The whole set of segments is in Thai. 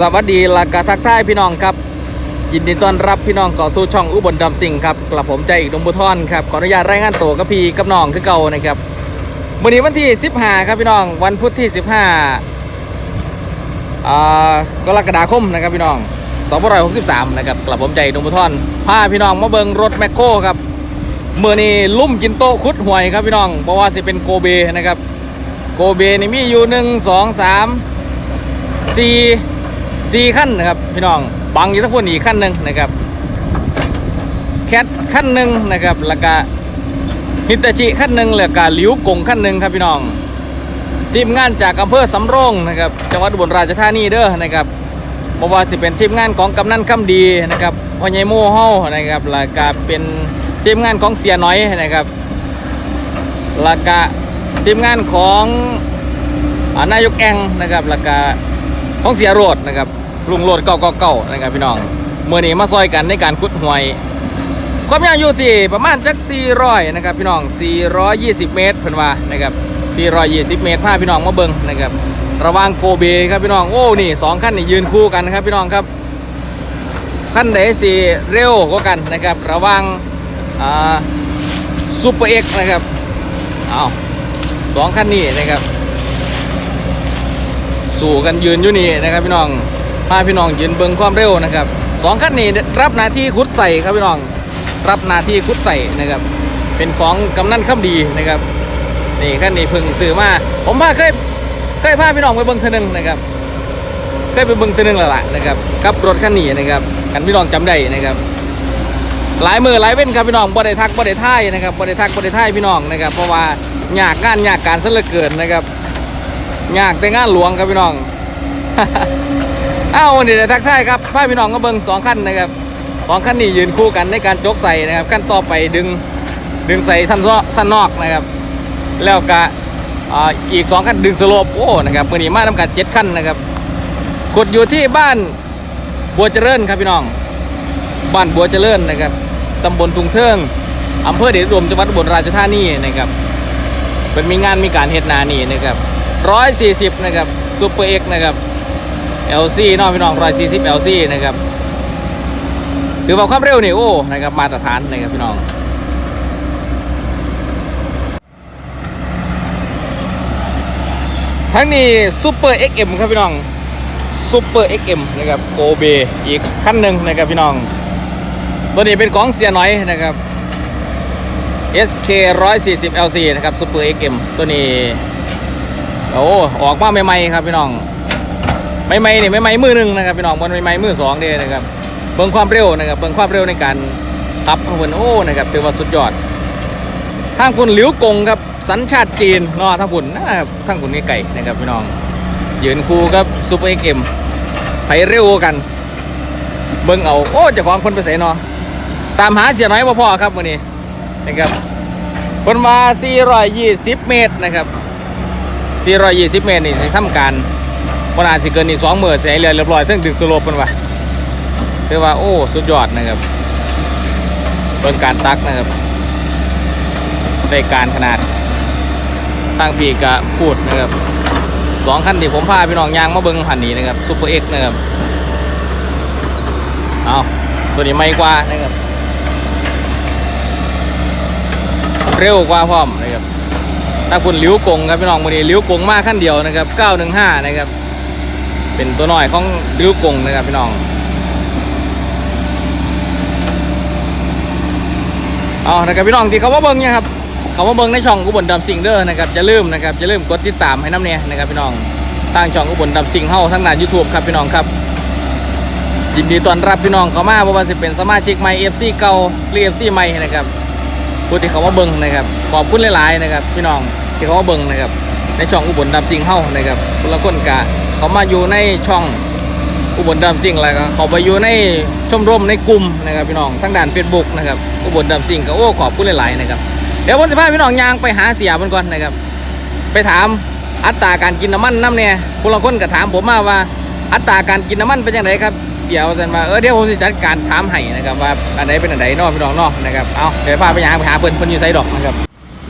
สวัสดีละกะทักทายพี่น้องครับ ยินดีต้อนรับพี่น้องก่อสู่ช่องอุบลดำสิงครับกระผมใจอีกดงบุทอนครับขออนุญาตรายงานตัวกับพี่กับน้องคือเก่านะครับวันนี้วันที่ 15 ครับพี่น้อง วันพุธที่ 15อ่ากรกฎาคมนะครับพี่น้อง2563นะครับกระผมใจอีกดงบุทอนพาพี่น้องมาเบิงรถแมคโครครับเมื่อนี้ลุ่มกินโต๊ะคุดหวยครับพี่น้องเพราะว่าสิเป็นโกเบนะครับโกเบนี่มีอยู่ 1 2 3สี่ สี่ขั้นนะครับพี่น้องบังอยู่ทั้งพวกอีกขั้นหนึ่งนะครับแคทขั้นหนึ่งนะครับแล้วก็ฮิตาชิขั้นหนึ่งแล้วก็หลิวกงขั้นหนึ่งครับพี่น้องทีมงานจากอำเภอสำโรงนะครับจังหวัดอุบลราชธานีเด้อนะครับเพราะว่าสิเป็นทีมงานของกำนันคำดีนะครับพ่อใหญ่โม่เฮานะครับแล้วก็เป็นทีมงานของเสียน้อยนะครับแล้วก็ทีมงานของอนายกแองนะครับแล้วก็ ของเสียโรดนะครับลุงโรดเก่าเก่าเก่านะครับพี่น้องเมื่อนี้มาซอยกันในการขุดหวยความยาวอยู่ที่ประมาณจัก400นะครับพี่น้อง 420 เมตรเพิ่นว่านะครับ420 เมตรพาพี่น้องมาเบิ่งนะครับระว่างโกเบครับพี่น้องโอ้นี่สองคันนี่ยืนคู่กันนะครับพี่น้องครับคันไหนสิเร็วกว่ากันนะครับระว่างอ่าซูเปอร์เอ็กนะครับเอาสองคันนี้นะครับ สู่กันยืนอยู่นี่นะครับพี่น้องพาพี่น้องยืนเบิ่งความเร็วนะครับสองคันนี้รับหน้าที่คุดใส่ครับพี่น้อง รับหน้าที่คุดใส่นะครับ เป็นของกำนันข้ามดีนะครับนี่คันนี้พิ่งซื้อมาผมพาเคยเคยพาพี่น้องไปเบิ่งเทนึงนะครับเคยไปเบิ่งเทนึงแล้วล่ะนะครับกับรถคันนี้นะครับกันพี่น้องจำได้นะครับหลายมือหลายเว้นครับพี่น้องบ่ได้ทักบ่ได้ท่ายนะครับบ่ได้ทักบ่ได้ท่ายพี่น้องนะครับ เพราะว่าอยากงานอยากการซะเหลือเกินนะครับ ยากแต่งานหลวงครับพี่น้อง อ้าววันนี้ได้ทักทายครับพาพี่น้องก็เบิ่งสองขั้นนะครับสองขั้นนี้ยืนคู่กันในการโจกใส่นะครับขั้นต่อไปดึงดึงใส่สั้นซสั้นนอกนะครับ แล้วก็อีกสองขั้นดึงสโลปโอ้นะครับมือนี้มาทำการเจ็ดขั้นนะครับกดอยู่ที่บ้านบัวเจริญครับพี่น้อง บ้านบัวเจริญนะครับตำบลตุงเทิงอำเภอเดชอุดมจังหวัดอุบลราชธานีนะครับเป็นมีงานมีการเฮ็ดนานี่นะครับ ร้อยสี่สิบนะครับซูเปอร์เอ็กนะครับ LC น้องพี่น้องร้อยสี่สิบ LC นะครับถือว่าความเร็วนี่โอ้นะครับมาตรฐานนะครับพี่น้องทั้งนี้ซูเปอร์ XM ครับพี่น้องซูเปอร์ XM นะครับโกเบอีกขั้นหนึ่งนะครับพี่น้อง ตัวนี้เป็นของเสียน้อยนะครับ SK 140 LC นะครับ Super XM ตัวนี้ โอ้ออกมาใหม่ๆครับพี่น้องใหม่ๆนี่ใหม่ๆมือหนึ่งนะครับพี่น้องมันใหม่ๆมือสองเด้นะครับเบิ่งความเร็วนะครับเบิ่งความเร็วในการขับเพิ่นโอ้นะครับถือว่าสุดยอดทางคุณหลิวกงครับสัญชาติจีนเนาะทางคุณนะครับทางคุณนี่ไก่นะครับพี่น้องยืนคู่กับ Super XM ไปเร็วกันเบิ่งเอาโอ้จ้าของคนไปใส่เนาะตามหาเสียน้อยบ่พอครับมื้อนี้นะครับเพิ่นมา420 เมตรนะครับ 420 เมตรนี่สิทำการบน่าสิเกินนี่2มื้อสิให้เรียบเรียบร้อยถึงดึกสโลปเพิ่นว่าถือว่าโอ้สุดยอดนะครับเบิ่งการตักนะครับได้การขนาดตั้งปีกะพูดนะครับสองคันที่ผมพาพี่น้องยางมาเบิ่งหันนี้นะครับซุปเปอร์เอ็กนะครับเอาตัวนี้ไม่กว่านะครับเร็วกว่าพร้อมนะครับ ถ้าคุณลิ้วกงครับพี่น้องวันนี้ลิ้วกงมากขั้นเดียวนะครับ 915 นะครับ เป็นตัวหน้อยของลิ้วกงนะครับพี่น้อง เอานะครับพี่น้องที่เขาว่าเบิ้งเนี่ยครับเขาว่าเบิ้งในช่องอุบลดำสิงเด้อนะครับอย่าลืมนะครับอย่าลืมกดติดตามให้น้ำเนี่ยนะครับพี่น้องทางช่องอุบลดำสิงเฮาทั้งหน้า YouTube ครับพี่น้องครับยินดีต้อนรับพี่น้องเข้ามาเพราะว่าสิเป็นสมาชิกใหม่ FC เก่าหรือ FC ใหม่นะครับผู้ที่เขาว่าเบิ่งนะครับขอบคุณหลาย ๆ นะครับ พี่น้อง ที่เขาเบิ่งนะครับ ในช่องอุบลดำสิงเฮ้านะครับคนละคนกะเขามาอยู่ในช่องอุบลดำสิงแล้วก็เขาไปอยู่ในชมรมในกลุ่มนะครับพี่น้องทั้งด้าน Facebook นะครับอุบลดำสิงก็โอ้ขอบคุณหลายๆนะครับเดี๋ยวผมจะพาพี่น้องยางไปหาเสียมันก่อนนะครับ ไปถามอัตราการกินน้ำมันน้ำเนี่ยคนละคนก็ถามผมมาว่า อัตราการกินน้ำมันเป็นยังไงครับเสียวาสันว่าเออเดี๋ยวผมจะจัดการถามให้นะครับว่าอันไหนเป็นอันไหนนอกพี่น้องนอกนะครับเอาเดี๋ยวพาไปยางไปหาเพิ่นเพิ่นอยู่ไซดอกนะครับ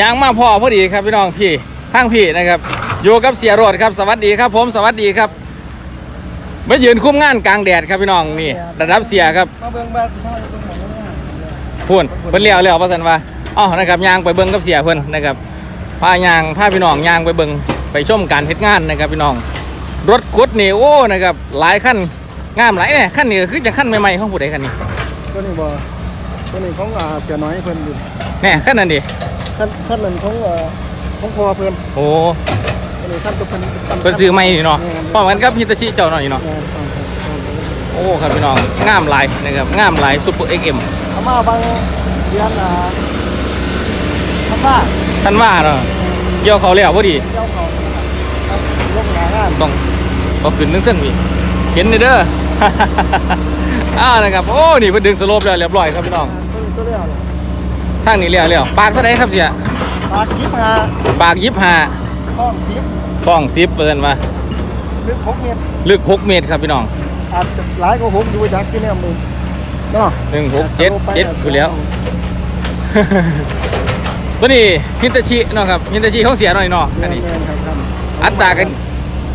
ยางมาพ่อพอดีครับพี่น้องพี่ทางพี่นะครับ อยู่กับเสียโรดครับสวัสดีครับ ผมสวัสดีครับมายืนคุ้มงานกลางแดดครับพี่น้องนี่ ระดับเสียครับมาเบิ่งบ้านสิพาไปเบิ่งหมองแล้วพูนเพิ่นเลี้ยวเลี้ยวว่าซั่นว่าอ๋อนะครับยางไปเบิ่งกับเสียเพิ่นนะครับพายางพาพี่น้องยางไปเบิ่งไปชมการเฮ็ดงานนะครับพี่น้อง รถขุดนี่โอ้นะครับหลายคันงามหลายเนี่ยคันนี้ก็คือจะคันใหม่ๆของผู้ใดคันนี้ตัวนี้บ่ตัวนี้ของอ่าเสียน้อยเพิ่นอยู่แน่คันนั้นดิ ท่านท่านนั้นของอ่าของพ่อเพิ่นโอ้ตัวนี้ท่านตัวเพิ่นเพิ่นซื้อใหม่นี่เนาะพร้อมกันกับฮิตาชิเจ้าหน่อยเนาะแม่นครับครับครับโอ้ครับพี่น้องงามหลายนะครับงามหลายซุปเปอร์เอ็กเอ็มเอามาบางเดือนอ่าทำบ้านท่านว่าเนาะเกี่ยวเขาแล้วพอดีเจ้าเขาครับลงหน้างานต้องก็ขึ้นนึงเส้นพี่เห็นเด้ออ้าวนะครับโอ้นี่เพิ่นดึงสโลปแล้วเรียบร้อยครับพี่น้องตัวนี้ตัวเลี้ยวเลย ทางนี้เลี้ยวเลี้ยวปากเท่าไหรครับเสียปากยิบมาปากยิบห้าห้องสิบท้องสิบเปอร์เซ็นต์มาลึกหกเมตรลึกหกเมตรครับพี่น้องอาจจะหลายกว่าผมอยู่จากที่เนี่ยมึงเนาะหนึ่งหกเจ็ดเจ็ดอยู่แล้วตัวนี้ฮิตาชิเนาะครับฮิตาชิของเสียหน่อยเนาะอันนี้แม่นๆครับครับอัตรากัน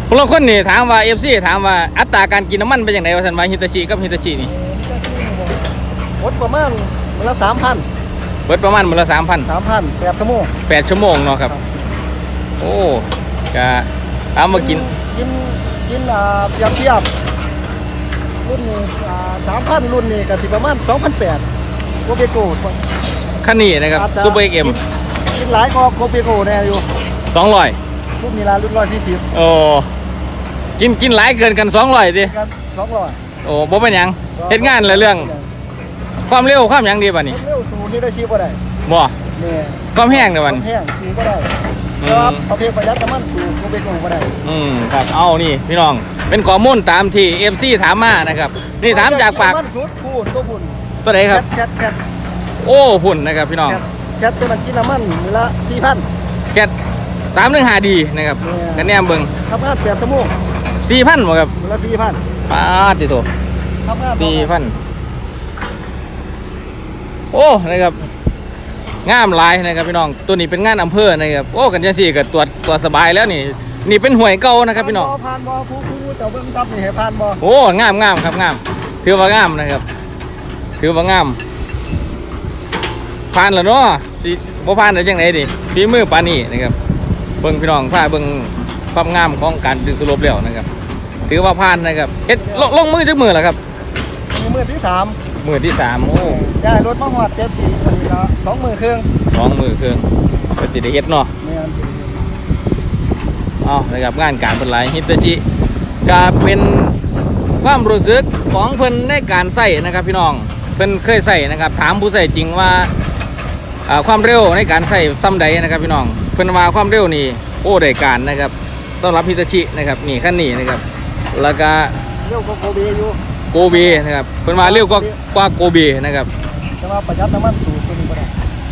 พลางคนนี่ถามว่าเอฟซีถามว่าอัตราการกินน้ำมันเป็นอย่างไรวะท่านว่าฮิตาชิกับฮิตาชินี่รถประมาณวันละสามพัน เบิดประมาณมื้อละสามพันสามพันแปดชั่วโมง แปดชั่วโมงเนาะครับโอ้กะตามมากินกินกินอ่าเทียบเทียบรุ่นนี้อ่าสามพันรุ่นนี้ก็สิประมาณสองพันแปดโกเบโก้คันนี้นะครับซูเปอร์เอ็กเอ็มกินหลายก็โกเบโก้แน่อยู่สองร้อยรุ่นนี้ละรุ่นร้อยสี่สิบโอ้กินกินหลายเกินกันสองร้อยสิกันสองร้อยโอ้บ่เป็นหยังเฮ็ดงานละเรื่อง ความเร็วความหยังดีป่ะนี่เร็วสูงนี่ได้ชีพบ่ได้บ่เนี่ยความแห้งเด้อวัน แห้งสูงบ่ได้อืม ครับประเภทประหยัดน้ำมันสูงโกเบโก้บ่ได้อืมครับเอานี่พี่น้อง เป็นข้อมูลตามที่ FC ถามมานะครับ นี่ถามจากปากน้ำมันสูงพูนตัวพุ่นตัวไหนครับ แคทแคทโอ้พุ่นนะครับพี่น้อง แคทแคทตัวนั้นกินน้ำมันมื้อละสี่พัน แค่สามหนึ่งหาดีนะครับเนี่ย กันแนมเบิ่งทำงานแปดชั่วโมงสี่พันบ่ครับมื้อละสี่พันปาดติโตทำงานสี่พัน โอ้นะครับงามหลายนะครับพี่น้องตัวนี้เป็นงานอำเภอนะครับโอ้กันจะสี่ก็ตรวจตรวจสบายแล้วนี่ นี่เป็นห่วยเก่านะครับพี่น้องผ่านบ่ผู้ผู้เจ้าเบิ่งทับนี่ให้ผ่านบ่โอ้งามงามครับงามถือว่างามนะครับ ถือว่างามผ่านแล้วเนาะสิบ่ผ่านได้จังไดดิฝีมือปานนี้นะครับเบิ่งพี่น้องพาเบิ่งความงามของการดึงสโลปแล้วนะครับ ถือว่าผ่านนะครับเฮ็ดลงลงมือจักมือแล้วครับมีมือที่สาม มือที่สามโอ้ย้ายรถมาฮอดเจ็ดปีอันนี้ละสองมือครึ่งสองมือเครื่องก็สิได้เฮ็ดเนาะแม่นเอานะครับงานการเป็นหลายฮิตาชิก็เป็นความรู้สึกของเพิ่นในการใส่นะครับพี่น้องเพิ่นเคยใส่นะครับ ถามผู้ใส่จริงว่าอ่าความเร็วในการใส่ซ้ำใดนะครับพี่น้องเพิ่นว่าความเร็วนี่โอ้ได้การนะครับสำหรับฮิตาชินะครับนี่ขั้นนี้นะครับแล้วก็ เร็วกว่าโกเบอยู่ โกเบนะครับเพิ่นว่าเร็วกว่ากว่าโกเบนะครับแต่ว่าประหยัดน้ำมันสูงตัวนี้บ่ได้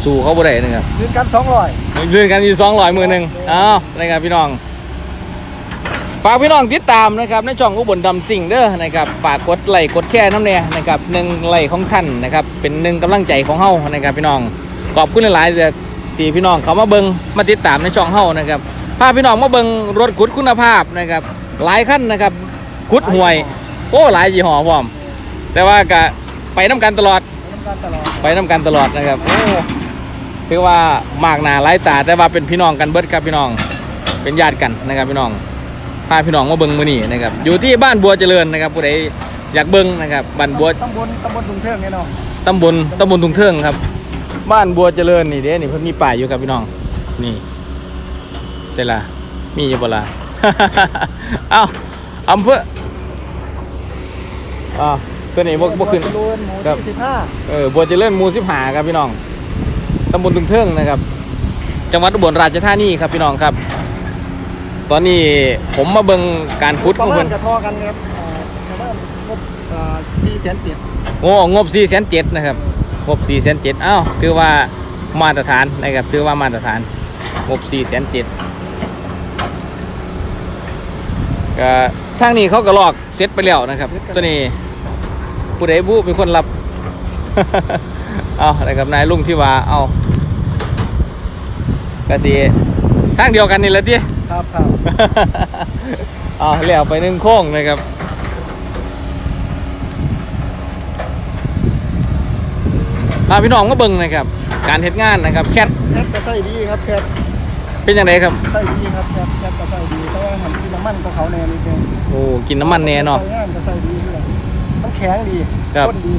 สู่เขาบ่ได้นะครับคืนกัน200เลื่อนกันอีสองร้อยมือหนึ่งอ้าวนะครับพี่น้อง ฝากพี่น้องติดตามนะครับในช่องอุบลดำสิ่งเด้อนะครับฝากกดไลค์กดแชร์น้ำเนี่ยนะครับหนึ่งไลค์ของท่านนะครับเป็นหนึ่งกำลังใจของเฮานะครับพี่น้องขอบคุณหลายๆเลยที่พี่น้องเขามาเบิงมาติดตามในช่องเฮานะครับพาพี่น้องมาเบิงรถขุดคุณภาพนะครับหลายขั้นนะครับขุดห่วย โอ้หลายยี่ห้อพร้อม แต่ว่าก็ไปน้ำกันตลอดน้ำกันตลอด ไปน้ำกันตลอดนะครับโอ้ถือว่ามากหนาหลายตาแต่ว่าเป็นพี่น้องกันเบิดครับพี่น้อง เป็นญาติกันนะครับพี่น้องพาพี่น้องมาเบิ้งมือนี่นะครับอยู่ที่บ้านบัวเจริญนะครับผู้ใดอยากเบิ้งนะครับบ้านบัวตำบลตำบลตุงเทิงเนี่ยเนาะตำบลตำบลทุงเทิงครับ บ้านบัวเจริญนี่เด้นี่เพิ่นมีป้ายอยู่ครับพี่น้องนี่ใช่ละมีอยู่บ่ล่ะเอ้าอำเภอ อ่าตัวนี้บ่บ่ขึ้น บัวเจริญหมู่ครับ ที่สิบห้าเออบัวเจริญหมูสิบหาครับพี่น้องตำบลตุงเทิงนะครับ จังหวัดอุบลราชธานีครับพี่น้องครับ ตอนนี้ผมมาเบิ่งการพุดปขอระงมาเพิ่ณนกระทอกันครับอ่าประมาณงบสี่แสนเจ็ดโอ้งบ4ี่แสนเจ็ดนะครับงบ4ี่แสนเจ็ดอ้าวถือว่ามาตรฐานนะครับถือว่ามาตรฐานงบ4ี่แสนเจ็ดก็ทางนี้เขาก็ลอกเซ็ตไปแล้วนะครับ ตัวนี้ ผู้ใดบุเป็นคนรับ เอาอะไรกับนายลุงที่ว่าเอากระสีทางเดียวกันนี่แหละที่ครับครับเอาเลี้ยวไปนึ่งโค้งนะครับมาพี่น้องก็เบิ่งนะครับ การเฮ็ดงานนะครับแคทแคทกระใส่ดีครับแคทเป็นยังไงครับกระใส่ดีครับแคทแคทก็ใส่ดีเพราะว่าหันกินน้ำมันของเขาแน่นี่เองโอ้กินน้ำมันแน่เนาะงานก็ใสดี มันแข็งดีครับทนดี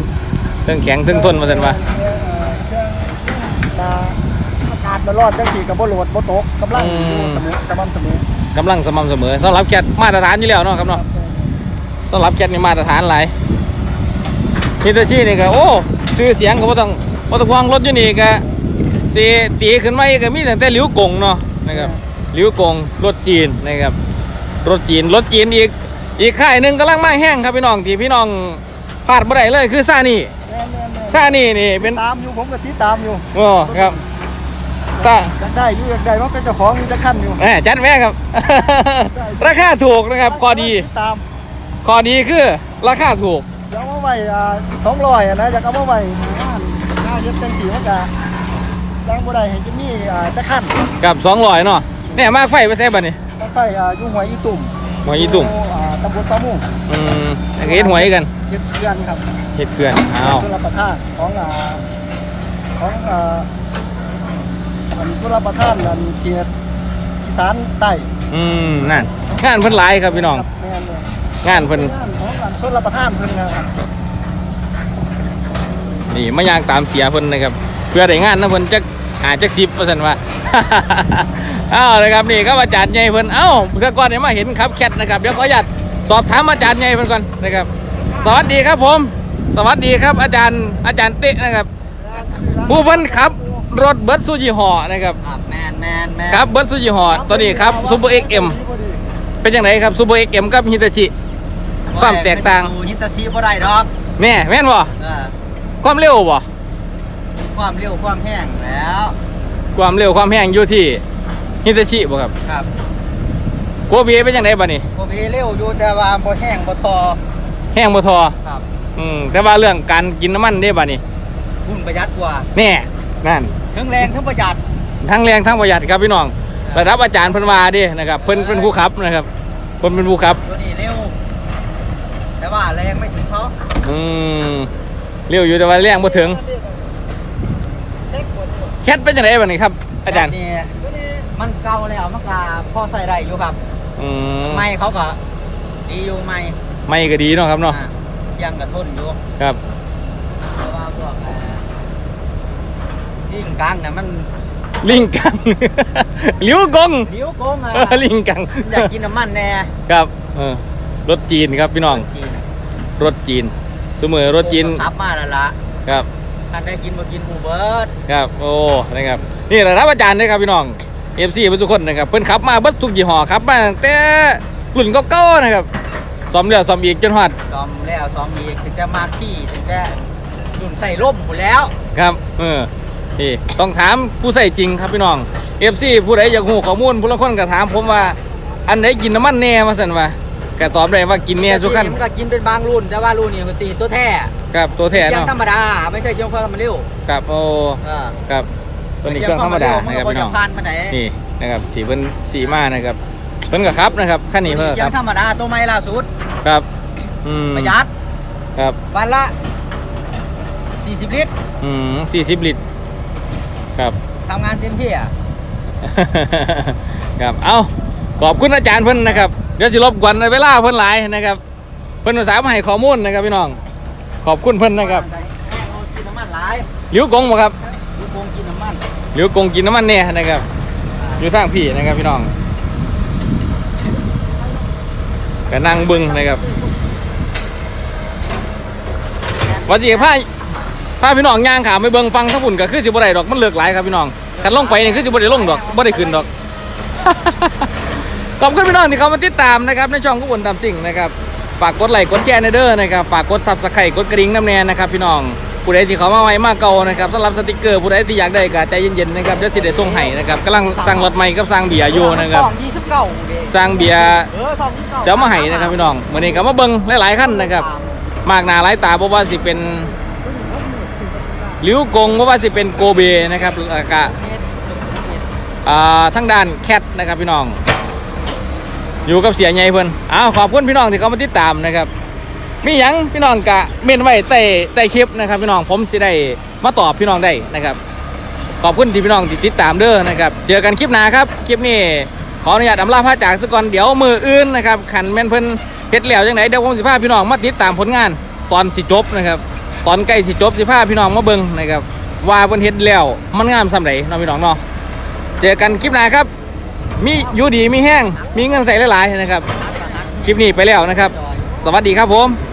เครื่องแข็งเครื่องทนมาสันว่าเครื่องเอ่อเครื่องตาอากาศมันร้อนจังสีกับบ่โหลดบ่ตกกำลังอยู่เสมอสม่ำเสมอกำลังสม่ำเสมอสำหรับแคทมาตรฐานอยู่แล้วเนาะครับเนาะสำหรับแคทนี่มาตรฐานหลายมิตาชีนี่ก็โอ้ชื่อเสียงก็บ่ต้องบ่ต้องพวงรถอยู่นี่ก็สิตีขึ้นมาอีกก็มีตั้งแต่หลิวกงเนาะนะครับหลิวกงรถจีนนะครับรถจีนรถจีนอีก อีกค่ายหนึงกำลังมาแห้งครับพี่น้องที่พี่น้องพลาดบ่ได้เลยคือซานี่แม่นแม่นแม่นซานี่นี่เป็นตามอยู่ผมก็ติดตามอยู่โอ้ครับซาอยากได้อยู่อยากได้ว่าเป็นเจ้าของอยู่จะขั้นอยู่แหมจัดแม่ครับ ราคาถูกนะครับข้อดีติตามข้อดีคือราคาถูกอยากเอามาไว้สองร้อยอะนะอยากเอามาไว้งานงานเย็บจังสีมันก็ยังบ่ได้เห็นจะมีอ่าจะขั้นกับ200เนาะเนี่ยมากไฟไปใส่บัดนี้ต้องไปอ่าอยู่หัวอีตุ่ม หัวอีตุ่มอยู่อ่าตำบลปลามุ่งอืมแล้วก็เฮ็ดหวยกันเฮ็ดเพื่อนครับเฮ็ดเขื่อนอ้าวชลประทานของอ่าของอ่าอันชลประทานอันเขตอีสานใต้อืมนั่นงานเพิ่นหลายครับพี่น้องครับแม่นเลยงานเพิ่นงานของอันชลประทานเพิ่นนะครับนี่มายางตามเสียเพิ่นนะครับ เพื่อได้งานนะเพิ่นจักหาจัก10ว่าซั่นว่า อ้าวนะครับนี่ก็อาจารย์ใหญ่เพิ่นเอ้าเพื่อก่อนได้มาเห็นครับแคทนะครับเดี๋ยวขออนุญาตสอบถามอาจารย์ใหญ่เพิ่นก่อนนะครับ สวัสดีครับผม สวัสดีครับอาจารย์อาจารย์เตะนะครับ ผู้เพิ่นขับ รถเบิร์ดซูจิห่อนะครับครับแมนแมนแมนครับเบิร์ดซูจิห่อตัวนี้ครับซูเปอร์เอ็กเอ็มเป็นยังไงครับซูเปอร์เอ็กเอ็มกับฮิตาชิความแตกต่างดูฮิตาซีบ่ได้ดอกแม่แม่นบ่เออความเร็วบ่ความเร็วความแห้งแล้ว ความเร็วความแห้งอยู่ที่ ฮิตาชิบ่ครับครับโกเบีเป็นยังไงบ่นี่ผมเร็วอยู่แต่ว่าบ่แห้งบ่ทอแห้งบ่ทอครับอืมแต่ว่าเรื่องการกินน้ำมันได้บ่นี่คุณประหยัดกว่าแน่นั่นทั้งแรงทั้งประหยัดทั้งแรงทั้งประหยัดครับพี่น้องระดับอาจารย์เพิ่นว่าเดินะครับเพิ่นเป็นผู้ขับนะครับเพิ่นเป็นผู้ขับตัวนี้เร็วแต่ว่าแรงไม่ถึงเขาอืมเร็วอยู่แต่ว่าแรงบ่ถึงแคทเป็นยังไงบ่นี่ครับ อาจารย์แบบนี่ มันเก่าแล้วมันก็พอใส่ได้อยู่ครับ อืมไม่เขาก็ดีอยู่ไม่ไม่ก็ดีเนาะครับเนาะอ่เที่ยงก็ทนอยู่ครับ เพราะว่าพวกเอ่อลิงกังเนี่ยมันลิงกัง หลิวกงหิวโกงอะเออลิงกังอยากกินน้ำมันแน่ครับเออรถจีนครับพี่น้องจีนรถจีนเสมอรถจีนขับมาแล้วล่ะครับคันได้กินบ่กินหมูเบิร์ดครับโอ้นะครับนี่แหละครับอาจารย์นะครับพี่น้อง เอฟซีทุกคนนะครับเพิ่นขับมาเบิดทุกยี่ห้อครับมาตั้งแต่รุ่นเก่าๆนะครับซ่อมแล้วซ่อมอีกจนฮอดซ้อมแล้วซ้อมอีกถึงจะมาที่ถึงจะดุนใส่ร่มหมดแล้วครับเออนี่ต้องถามผู้ใส่จริงครับพี่น้องเอฟซีผู้ใดอยากรู้ข้อมูลผู้ละคนก็ถามผมว่าอันไหนกินน้ำมันแน่มาสั่นว่าก็ตอบได้ว่ากินแน่ทุกขั้นมันก็กินเป็นบางรุ่นแต่ว่ารุ่นนี้มันตีตัวแท้ครับตัวแท้เครื่อเนาะงธรรมดาไม่ใช่เครื่องเพิ่มมันเร็วครับโอ้เออครับ ตัวนี้เครื่องธรรมดามันะครับก็พี่น้จะองผ่านมาไหนนี่นะครับที่เพิ่นสีมานะครับเพิ่นก็ครับนะครับขั้นนี้เพิ่นเคครื่รัอบงธรรมดาตัวใหม่ล่าสุดครับอืมประหยัดครับวันละ40ลิตรอืมสี่สิบลิตรครับทำงานเต็มที่อะครับเอาขอบคุณอาจารย์เพิ่นนะครับเดี๋ยวสิรบกวนเวลาเพิ่นหลายนะครับ เพิ่นอุตส่าห์มาให้ข้อมูลนะครับพี่น้อง ขอบคุณเพิ่นนะครับกินน้ำมันหลายหลิวกงบ่ครับ หลิวกงกินน้ำมันเนี่ยนะครับ อยู่ทางพี่นะครับพี่น้องก็นั่งบึงนะครับว่าสิพาพาพี่น้องย่างขามไปเบิ่งฟังทั้งบุญก็คือสิบ่ได้ดอกมันเลือกหลายครับพี่น้องคันลงไปนี่คือสิบ่ได้ลงดอกบ่ได้ขึ้นดอกขอบคุณพี่น้องที่เขามาติดตามนะครับในช่องกุบลตามสิ่งนะครับฝากกดไลค์กดแชร์ในเด้อนะครับฝากกดซับสไครต์กดกระดิ่งน้ำแนนนะครับพี่น้อง ผู้ใดที่เขามาใหม่มาเก่านะครับสำหรับสติกเกอร์ผู้ใดที่อยากได้ก็ใจเย็นๆนะครับเดี๋ยวสิได้ส่งให้นะครับกำลังสั่งรถใหม่กับสั่งเบียร์อยู่นะครับทองยี่สิบเก้าเด้สั่งเบียร์เออทองยี่สิบเก้าเจ้ามาให้นะครับพี่น้องวันนี้ก็มาเบิ่งหลายๆขั้นนะครับ มากหน้าหลายตาเพราะว่าสิเป็นลิ้วกงเพราะว่าสิเป็นโกเบนะครับแล้วก็อ่าทั้งด้านแคทนะครับพี่น้อง อยู่กับเสียใหญ่เพิ่นอ้าวขอบคุณพี่น้องที่เขามาติดตามนะครับ มีหยังพี่น้องกะเมนไว้ใต้ใต้คลิปนะครับ พี่น้องผมสิได้มาตอบพี่น้องได้นะครับ ขอบคุณที่พี่น้องที่ติดตามเด้อนะครับ เจอกันคลิปหน้าครับคลิปนี้ขออนุญาตอำลาพระจากสก่อนเดี๋ยวมืออื่นนะครับขันแม่นเพิ่นเฮ็ดแล้วจังไหนเดี๋ยวผมสิพาพี่น้องมาติดตามผลงาน ตอนสิจบนะครับ ตอนใกล้สิจบสิพาพี่น้องมาเบิ่งนะครับว่าเพิ่นเฮ็ดแล้วมันงามส่ำใดเนาะพี่น้องเนาะเจอกันคลิปหน้าครับ มีอยู่ดีมีแห้งมีเงินใส่หลายๆนะครับ คลิปนี้ไปแล้วนะครับ สวัสดีครับผม